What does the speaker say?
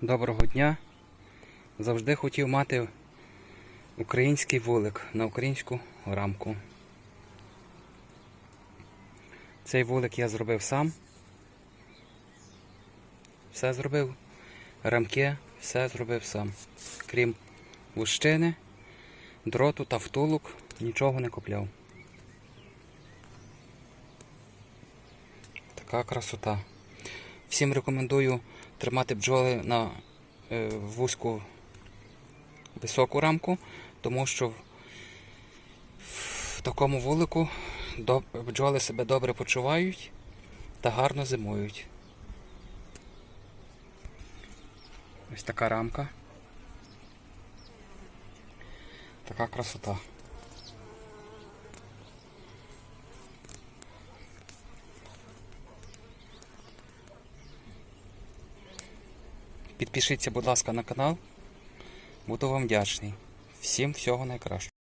Доброго дня. Завжди хотів мати український вулик на українську рамку. Цей вулик я зробив сам. Все зробив. Рамки, все зробив сам. Крім вущини, дроту та втулок, нічого не купляв. Така красота. Всім рекомендую тримати бджоли на е, вузьку високу рамку, тому що в, в такому вулику бджоли себе добре почувають та гарно зимують. Ось така рамка. Така красота. Підпишіться, будь ласка, на канал. Буду вам вдячний. Всім всього найкращого.